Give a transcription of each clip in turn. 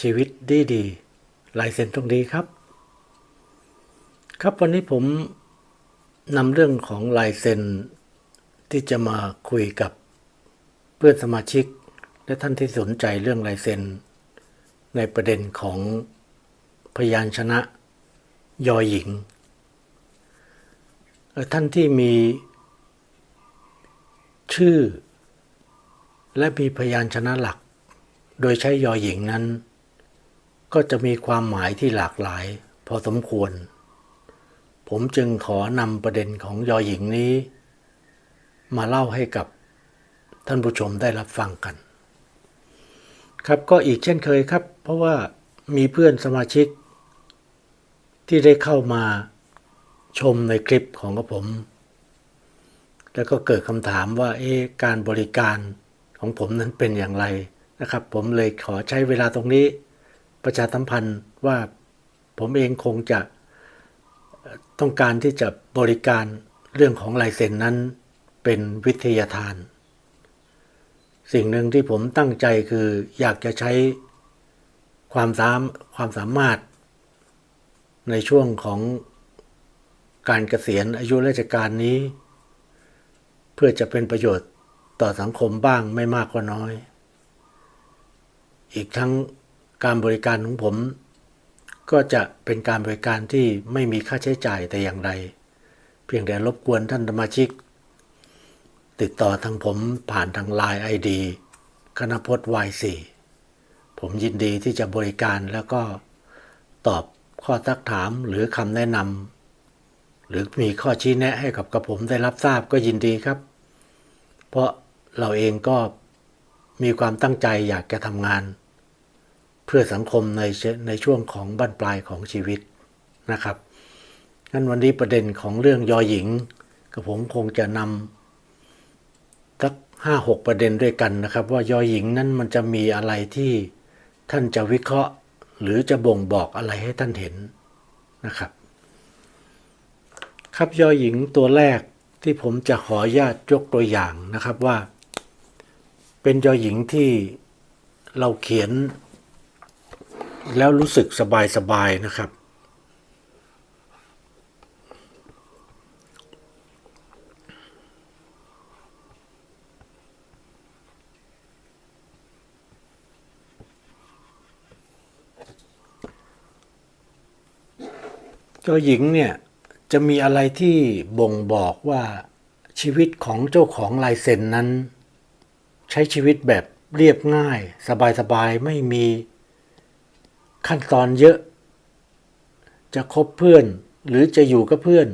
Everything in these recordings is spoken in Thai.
ชีวิตดีดีลายเซ็นตรงดีครับ ครับวันนี้ผมนำเรื่องของลายเซ็นที่จะมาคุยกับเพื่อนสมาชิก และท่านที่สนใจเรื่องลายเซ็นในประเด็นของพยานชนะ ยอหญิง ท่านที่มีชื่อ และมีพยานชนะหลัก โดยใช้ยอหญิงนั้น ก็จะมีความหมายที่หลากหลาย พอสมควร ผมจึงขอนำประเด็นของยอหญิงนี้ มาเล่าให้กับท่านผู้ชมได้รับฟังกัน ครับก็อีกเช่นเคยครับ เพราะว่ามีเพื่อนสมาชิก ที่ได้เข้ามาชมในคลิปของกผม แล้วก็เกิดคำถามว่าเอ๊ะการบริการของผมนั้นเป็นอย่างไรนะครับ ผมเลยขอใช้เวลาตรงนี้ ประชาสัมพันธ์ว่าผมเองคงจะต้องการที่จะบริการเรื่องของลายเซ็นนั้นเป็นวิทยาทาน สิ่งหนึ่งที่ผมตั้งใจคืออยากจะใช้ความสามความสามารถ ในช่วงของการเกษียณอายุราชการนี้ เพื่อจะเป็นประโยชน์ต่อสังคมบ้างไม่มากก็น้อย อีกทั้ง การบริการของผม ก็จะเป็นการบริการที่ไม่มีค่าใช้จ่ายแต่อย่างใด เพียงแต่รบกวนท่านสมาชิก ติดต่อทางผมผ่านทาง Line ID คณพจน์ Y4 ผมยินดีที่จะบริการแล้วก็ตอบข้อทักถามหรือคำแนะนำหรือมีข้อชี้แนะให้กับกระผมได้รับทราบก็ยินดีครับ เพราะเราเองก็มีความตั้งใจอยากจะทำงาน เพื่อสังคมในในช่วงของบั้นปลายของชีวิตนะครับงั้นวันนี้ประเด็นของเรื่องยอหญิงกับผมคงจะนำสักห้าหกประเด็นด้วยกันนะครับ ว่ายอหญิงนั้นมันจะมีอะไรที่ท่านจะวิเคราะห์ หรือจะบ่งบอกอะไรให้ท่านเห็นนะครับ ครับยอหญิงตัวแรกที่ผมจะขออนุญาตยกตัวอย่างนะครับว่า เป็นยอหญิงที่เราเขียน แล้วรู้สึกสบายๆนะครับ เจ้าหญิงเนี่ยจะมีอะไรที่บ่งบอกว่าชีวิตของเจ้าของลายเซ็นนั้น ใช้ชีวิตแบบเรียบง่าย สบายๆไม่มี ขั้นตอนเยอะ จะคบเพื่อนหรือจะอยู่กับเพื่อน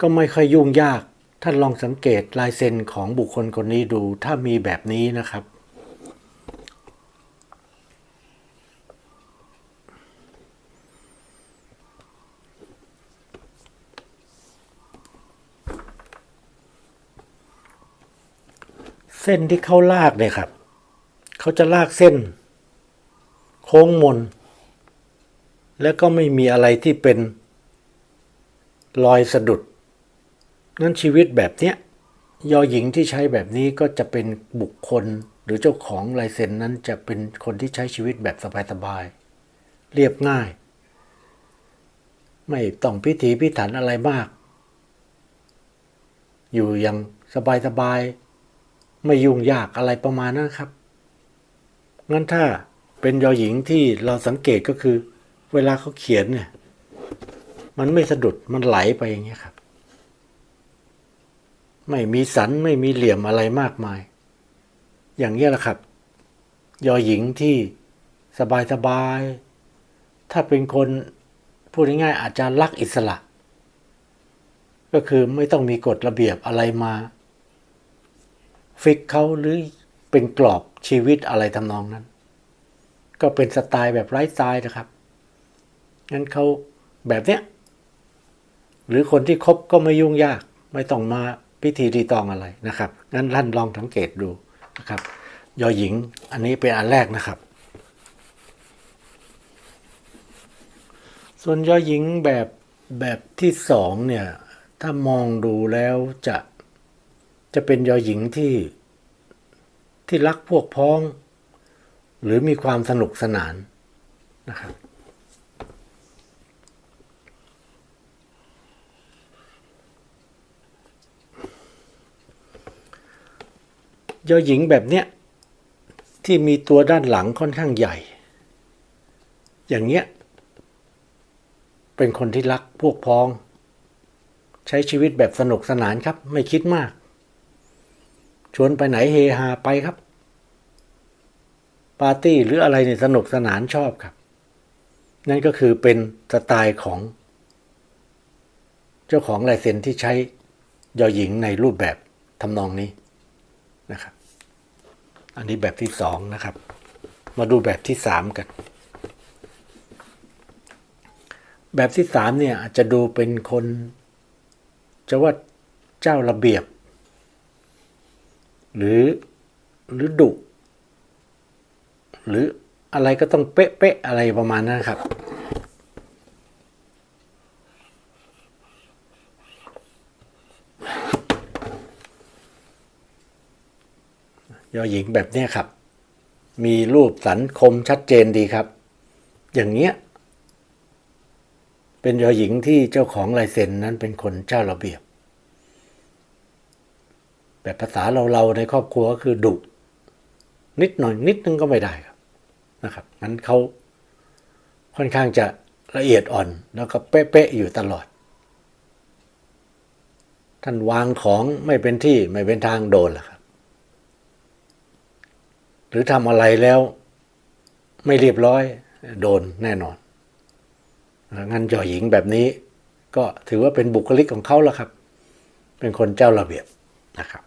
ก็ไม่ค่อยยุ่งยาก ท่านลองสังเกตลายเซ็นของบุคคลคนนี้ดูถ้ามีแบบนี้นะครับเส้นที่เขาลากเนี่ยครับ เขาจะลากเส้น โค้งมน แล้วก็ไม่มีอะไรที่เป็นรอยสะดุดงั้นชีวิตแบบเนี้ยยอหญิงที่ใช้แบบนี้ก็จะเป็นบุคคลหรือเจ้าของลายเซ็นนั้นจะเป็นคนที่ใช้ชีวิตแบบสบายๆเรียบง่าย ไม่ต้องพิถีพิถันอะไรมาก อยู่อย่างสบายๆไม่ยุ่งยากอะไรประมาณนั้นครับงั้นถ้าเป็นยอหญิงที่เราสังเกตก็คือ เวลาเขาเขียนเนี่ย มันไม่สะดุดมันไหลไปอย่างเงี้ยครับ ไม่มีสันไม่มีเหลี่ยมอะไรมากมาย อย่างเงี้ยแหละครับ ยอหญิงที่สบายสบายๆถ้าเป็นคนพูดง่ายๆอาจจะรักอิสระ ก็คือไม่ต้องมีกฎระเบียบอะไรมาฟิกเขาหรือเป็นกรอบชีวิตอะไรทำนองนั้น ก็เป็นสไตล์แบบไร้สไตล์นะครับ งั้นเขาแบบเนี้ยหรือคนที่คบก็ไม่ยุ่งยาก ไม่ต้องมาพิธีรีตองอะไรนะครับ งั้นท่านลองสังเกตดูนะครับยอหญิงอันนี้เป็นอันแรกนะครับ ส่วนยอหญิงแบบแบบที่สองเนี่ยถ้ามองดูแล้วจะจะเป็นยอหญิงที่ที่รักพวกพ้อง หรือมีความสนุกสนานนะครับ ยอหญิงแบบเนี้ยที่มีตัวด้านหลังค่อนข้างใหญ่ อย่างเงี้ยเป็นคนที่รักพวกพ้อง ใช้ชีวิตแบบสนุกสนานครับ ไม่คิดมาก ชวนไปไหนเฮฮาไปครับ ปาร์ตี้หรืออะไรเนี่ยสนุกสนานชอบครับ นั่นก็คือเป็นสไตล์ของ เจ้าของลายเซ็นที่ใช้ยอหญิงในรูปแบบทำนองนี้ นะครับ อันนี้แบบที่สองนะครับ มาดูแบบที่สามกัน แบบที่สามเนี่ยอาจจะดูเป็นคนจะว่าเจ้าระเบียบ หรือหรือดุหรืออะไรก็ต้องเป๊ะๆอะไรประมาณนั้นครับ ยอหญิงแบบเนี้ยครับ มีรูปสันคมชัดเจนดีครับ อย่างเนี้ย เป็นยอหญิงที่เจ้าของลายเซ็นนั้นเป็นคนเจ้าระเบียบ แบบภาษาเราเราๆในครอบครัวก็คือดุนิดหน่อยนิดนึงก็ไม่ได้ครับนะครับงั้นเขาค่อนข้างจะละเอียดอ่อนแล้วก็เป๊ะๆอยู่ตลอด ท่านวางของไม่เป็นที่ไม่เป็นทางโดนล่ะครับ หรือทำอะไรแล้วไม่เรียบร้อยโดนแน่นอนงั้นยอหญิงแบบนี้ ก็ถือว่าเป็นบุคลิกของเขาแล้วครับ เป็นคนเจ้าระเบียบนะครับ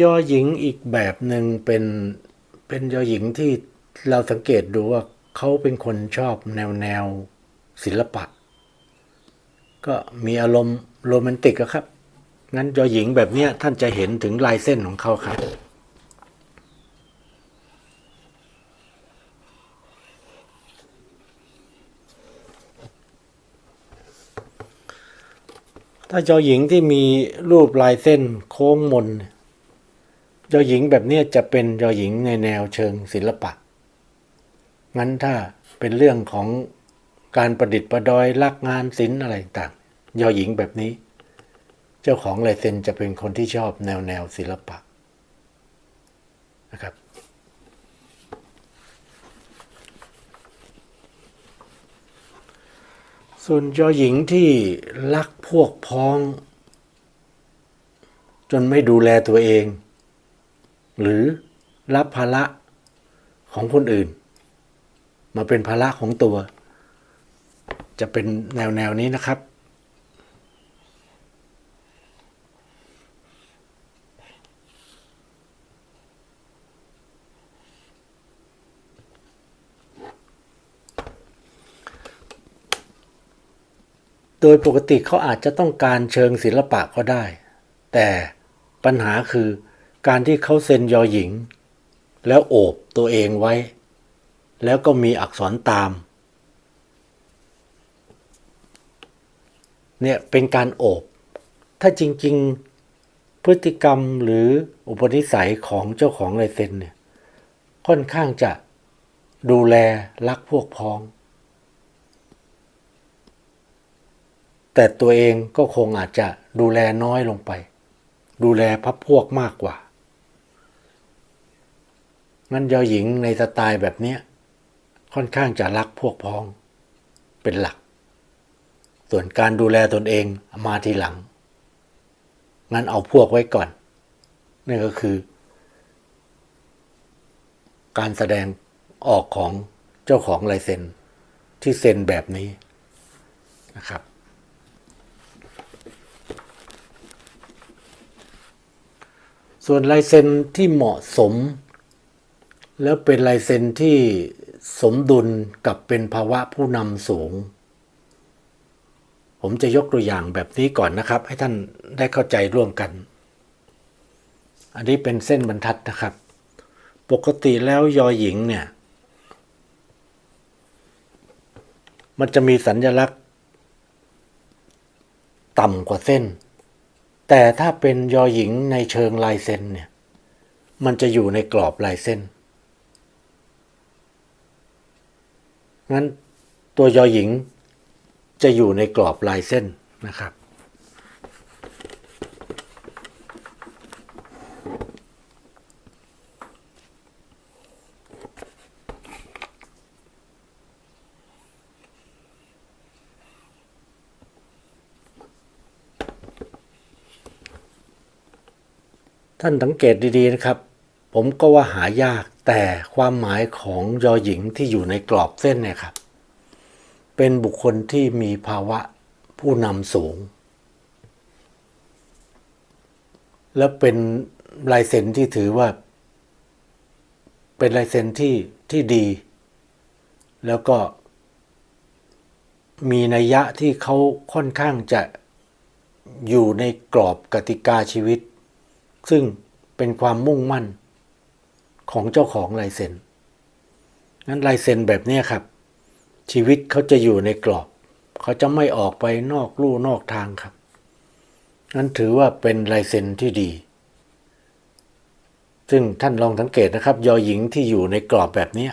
ย่อยอหญิงอีกแบบหนึ่งเป็นเป็นยอหญิงที่เราสังเกตดูว่าเขาเป็นคนชอบแนวแนวศิลปะ ก็มีอารมณ์โรแมนติกครับ งั้นยอหญิงแบบเนี้ยท่านจะเห็นถึงลายเส้นของเขาครับ ถ้ายอหญิงที่มีรูปลายเส้นโค้งมนเนี่ยยอหญิงแบบเนี้ยจะเป็นยอหญิงในแนวเชิงศิลปะ งั้นถ้าเป็นเรื่องของการประดิษฐ์ประดอยลักงานศิลป์อะไรต่างยอหญิงแบบนี้ เจ้าของลายเซ็นจะเป็นคนที่ชอบแนวแนวศิลปะนะครับส่วนยอหญิงที่รักพวกพ้อง จนไม่ดูแลตัวเอง หรือรับภาระของคนอื่น มาเป็นภาระของตัว จะเป็นแนวแนวนี้นะครับ โดยปกติเขาอาจจะต้องการเชิงศิลปะก็ได้ แต่ปัญหาคือการที่เขาเซ็นยอหญิง แล้วโอบตัวเองไว้ แล้วก็มีอักษรตาม เนี่ยเป็นการโอบ ถ้าจริง ๆพฤติกรรมหรืออุปนิสัยของเจ้าของลายเซ็นเนี่ยค่อนข้างจะดูแลรักพวกพ้อง แต่ตัวเองก็คงอาจจะดูแลน้อยลงไป ดูแลพับพวกมากกว่างั้นยอหญิงในสไตล์แบบนี้ค่อนข้างจะรักพวกพ้องเป็นหลัก ส่วนการดูแลตนเองมาทีหลัง งั้นเอาพวกไว้ก่อนนี่ก็คือ การแสดงออกของเจ้าของลายเซ็นที่เซ็นแบบนี้นะครับ ส่วนลายเซ็นที่เหมาะสม แล้วเป็นลายเซ็นที่สมดุลกับเป็นภาวะผู้นำสูง ผมจะยกตัวอย่างแบบนี้ก่อนนะครับ ให้ท่านได้เข้าใจร่วมกัน อันนี้เป็นเส้นบรรทัดนะครับ ปกติแล้วยอหญิงเนี่ย มันจะมีสัญลักษณ์ ต่ำกว่าเส้น แต่ถ้าเป็นยอหญิงในเชิงลายเส้นเนี่ย มันจะอยู่ในกรอบลายเส้น งั้นตัวยอหญิงจะอยู่ในกรอบลายเส้นนะครับ ท่านสังเกตดีๆนะครับ ผมก็ว่าหายากแต่ความหมายของยอหญิงที่อยู่ในกรอบเส้นเนี่ยครับ เป็นบุคคลที่มีภาวะผู้นำสูง และเป็นลายเซ็นที่ถือว่า เป็นลายเซ็นที่ที่ดี แล้วก็มีนัยยะที่เขาค่อนข้างจะอยู่ในกรอบกติกาชีวิต ซึ่งเป็นความมุ่งมั่นของเจ้าของลายเซ็นงั้นลายเซ็นแบบนี้ครับ ชีวิตเขาจะอยู่ในกรอบ เขาจะไม่ออกไปนอกลู่นอกทางครับงั้นถือว่าเป็นลายเซ็นที่ดี ซึ่งท่านลองสังเกตนะครับ ยอหญิงที่อยู่ในกรอบแบบนี้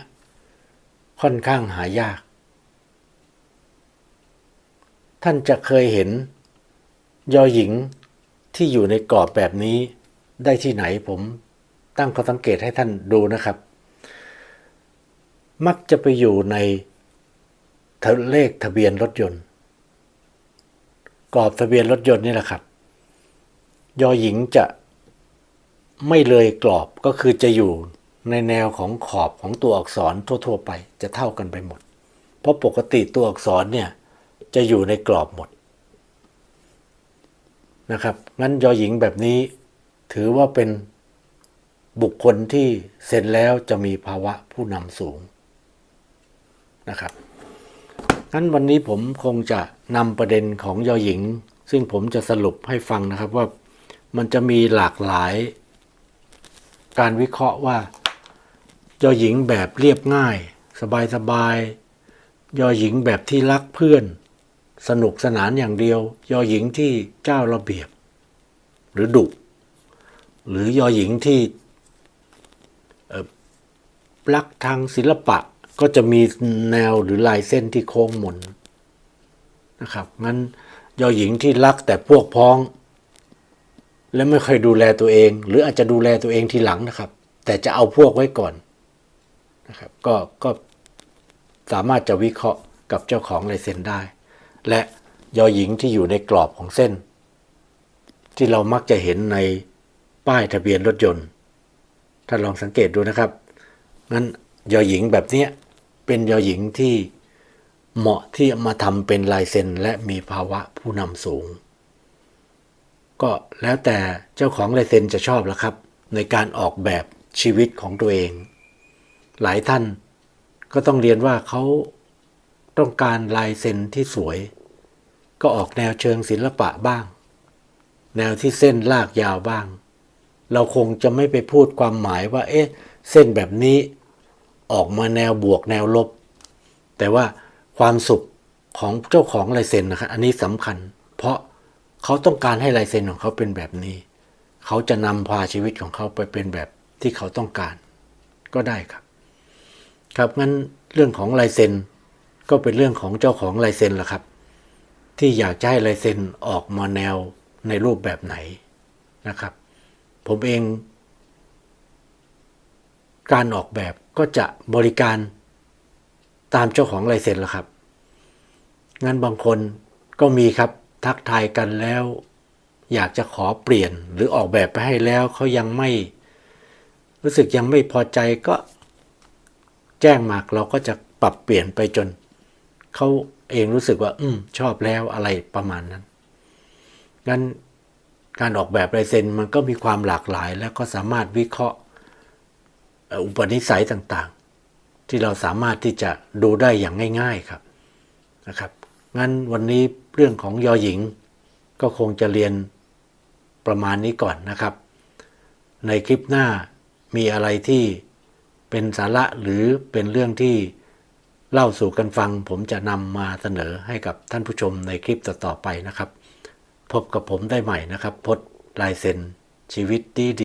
ค่อนข้างหายาก ท่านจะเคยเห็น ยอหญิงที่อยู่ในกรอบแบบนี้ ได้ที่ไหนผมตั้งข้อสังเกตให้ท่านดูนะครับ มักจะไปอยู่ในทะเลขทะเบียนรถยนต์ กรอบทะเบียนรถยนต์นี่แหละครับ ยอหญิงจะไม่เลยกรอบก็คือจะอยู่ในแนวของขอบของตัวอักษรทั่ว ๆ ไปจะเท่ากันไปหมด เพราะปกติตัวอักษรเนี่ยจะอยู่ในกรอบหมดนะครับงั้นยอหญิงแบบนี้ ถือว่าเป็นบุคคลที่เซ็นแล้วจะมีภาวะผู้นำสูงนะครับงั้นวันนี้ผมคงจะนำประเด็นของยอหญิง ซึ่งผมจะสรุปให้ฟังนะครับว่ามันจะมีหลากหลาย การวิเคราะห์ว่ายอหญิงแบบเรียบง่าย สบายๆยอหญิงแบบที่รักเพื่อน สนุกสนานอย่างเดียว ยอหญิงที่เจ้าระเบียบ หรือดุ หรือยอหญิงที่รักทางศิลปะก็จะมีแนวหรือลายเส้นที่โค้งมนนะครับงั้นยอหญิงที่รักแต่พวกพ้อง และไม่เคยดูแลตัวเอง หรืออาจจะดูแลตัวเองทีหลังนะครับ แต่จะเอาพวกไว้ก่อนนะครับก็ก็สามารถจะวิเคราะห์กับเจ้าของลายเซ็นได้ และยอหญิงที่อยู่ในกรอบของเส้น ที่เรามักจะเห็นใน ป้ายทะเบียนรถยนต์ท่านลองสังเกตดูนะครับงั้นยอหญิงแบบนี้เป็นยอหญิงที่เหมาะที่มาทำเป็นลายเซ็นและมีภาวะผู้นำสูง ก็แล้วแต่เจ้าของลายเซ็นจะชอบแล้วครับ ในการออกแบบชีวิตของตัวเอง หลายท่านก็ต้องเรียนว่าเขาต้องการลายเซ็นที่สวย ก็ออกแนวเชิงศิลปะบ้าง แนวที่เส้นลากยาวบ้าง เราคงจะไม่ไปพูดความหมายว่า เอ๊ะ เส้นแบบนี้ออกมาแนวบวกแนวลบ แต่ว่าความสุขของเจ้าของลายเซ็นนะครับอันนี้สำคัญ เพราะเขาต้องการให้ลายเซ็นของเขาเป็นแบบนี้ เขาจะนำพาชีวิตของเขาไปเป็นแบบที่เขาต้องการ ก็ได้ครับ ครับงั้นเรื่องของลายเซ็นก็เป็นเรื่องของเจ้าของลายเซ็นละครับ ที่อยากจะให้ลายเซ็นออกมาแนวในรูปแบบไหนนะครับ ผมเอง การออกแบบก็จะบริการตามเจ้าของลายเซ็นละครับ งั้นบางคนก็มีครับทักทายกันแล้ว อยากจะขอเปลี่ยนหรือออกแบบไปให้แล้วเขายังไม่ รู้สึกยังไม่พอใจก็แจ้งมาเราก็จะปรับเปลี่ยนไปจนเขาเองรู้สึกว่า อืมชอบแล้วอะไรประมาณนั้นงั้น การออกแบบลายเซ็นมันก็มีความหลากหลาย และก็สามารถวิเคราะห์อุปนิสัยต่างๆ ที่เราสามารถที่จะดูได้อย่างง่าย ๆครับนะครับงั้นวันนี้เรื่องของยอหญิงก็คงจะเรียนประมาณนี้ก่อนนะครับ ในคลิปหน้ามีอะไรที่เป็นสาระหรือเป็นเรื่องที่เล่าสู่กันฟัง ผมจะนำมาเสนอให้กับท่านผู้ชมในคลิปต่อๆไปนะครับ พบกับผมได้ใหม่นะครับ พดลายเซ็นชีวิตดี